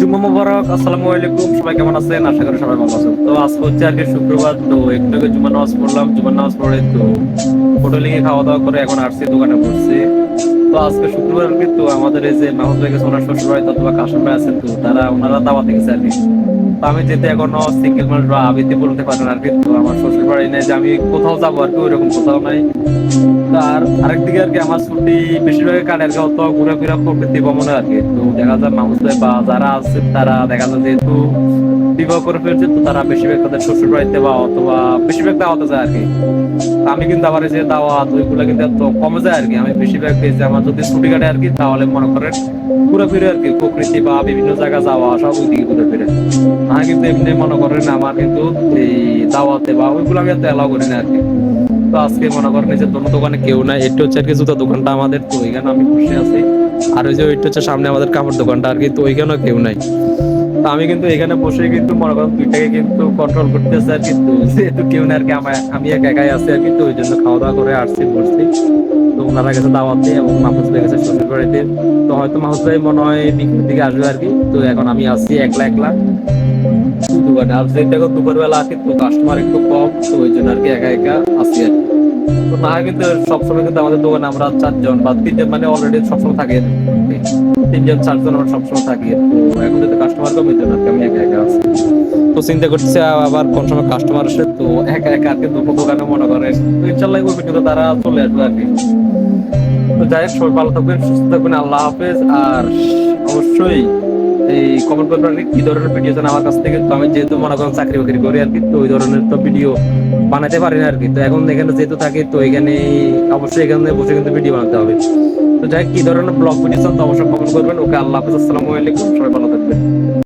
জুম্মা মোবারক, আসসালামু আলাইকুম, সবাই কেমন আছেন? আশা করি সবাই ভালো আছেন। তো আজ হচ্ছে আর কি শুক্রবার, তো একটু আগে পড়লাম। জুম্মা নামাজ পড়ে তো হোটেলে গিয়ে খাওয়া দাওয়া করে এখন আসছি, দোকানে বসছি। তো আজকে শুক্রবার আর কি তো আমাদের এই যে মাহমুদ ভাই গেছে শ্বশুর বাড়ি অথবা কাশিম ভাই আছেন তো, তারা ওনারা দাওয়াতে গেছে আর তো আমি যেতে এখনও সিঙ্গেল মানুষ বা আবিতে বলতে পারেন আর কি আমার শ্বশুর বাড়ি নেই, যে আমি কোথাও যাব আর কি, ওইরকম কোথাও নাই। আর আরেকদিকে আর কি আমার ছুটি বেশিরভাগ কাটের গাঁও তো ঘুরাফেরা, প্রকৃতি ভ্রমণে আর কি। তো দেখা যায় মানুষ বা যারা আছে তারা দেখা যায় যেহেতু বিবাহ করে ফেলছে, তো তারা বেশিরভাগ তাদের শ্বশুর বাড়িতে বা অথবা বেশিরভাগ দাওয়াতে যায় আর কি। আমি কিন্তু আবার যে দাওয়াত, ওইগুলো কিন্তু এত কমে যায় আর কি। আমি বেশিরভাগ পেয়েছি আমার যদি ছুটি কাটে আর কি, তাহলে মনে করেন ঘুরে ফিরে আর কি, প্রকৃতি বা বিভিন্ন জায়গা যাওয়া আসা ওই দিকে ঘুরে ফিরে। আমি কিন্তু এমনি মনে করেন আমার কিন্তু এই দাওয়াতে বা ওইগুলো আমি এত এলাও করি না আর কি। তো আজকে মনে করেন যে দোনো দোকানে কেউ নাই, এটা হচ্ছে আর কি জুতা দোকানটা আমাদের, তো ওইখানে আমি বসে আছি। আর ওই যে ওইটা হচ্ছে সামনে আমাদের কাপড় দোকানটা আর কি, তো ওইখানেও কেউ নাই। তো আমি কিন্তু এখানে বসে কিন্তু মনে করেন দুইটাকে কিন্তু কন্ট্রোল করতেছে আর কিন্তু যেহেতু কেউ না আর কি আমার আমি এক একাই আছি আর কি তো ওই জন্য খাওয়া দাওয়া করে আসছি, বসছি। তো ওনারা গেছে দাওয়াত দিয়ে এবং মাহফুজ ভাই গেছে শ্বশুর বাড়িতে। তো হয়তো মাহফুজ ভাই মনে হয় বিকেলের দিকে আসবে আর কি। তো এখন আমি আসছি একলা একলা। দোকানে আর যেটা দুপুর বেলা আছে তো কাস্টমার একটু কম, তো ওই জন্য আর কি একা একা আসি আর কি। না কিন্তু সবসময় কিন্তু আমাদের দোকানে আমরা চারজন বা তিনজন মানে অলরেডি সবসময় থাকি। তিনজন, চারজন আমরা সবসময় থাকি। এখন যদি কাস্টমার কম না আমি একা একা আছি। তো চিন্তা করতেছি আবার কোন সময় কাস্টমার আসে, তো একা একা আর কি দুটো দোকানে মনে করে। তো ইনশাল্লাহ ওই ভিডিওতে তারা চলে আসবে আর কি। তো যাই হোক, সবাই ভালো থাকবেন, সুস্থ থাকবেন, আল্লাহ হাফেজ। আর অবশ্যই এই কমেন্ট করবেন কি ধরনের ভিডিও চান আমার কাছ থেকে? তো আমি যেহেতু মনে করেন চাকরি বাকরি করি আর কি, তো ওই ধরনের তো ভিডিও বানাতে পারি না আর কি। তো এখন এখানে যেহেতু থাকি, তো এখানে অবশ্যই এখানে বসে কিন্তু ভিডিও বানাতে হবে। তো যাই কি ধরনের ব্লগ ভিডিও চান তো অবশ্যই কমেন্ট করবেন। ওকে, আল্লাহ হাফেজ, আসসালামু আলাইকুম। সবাই ভালো থাকবেন।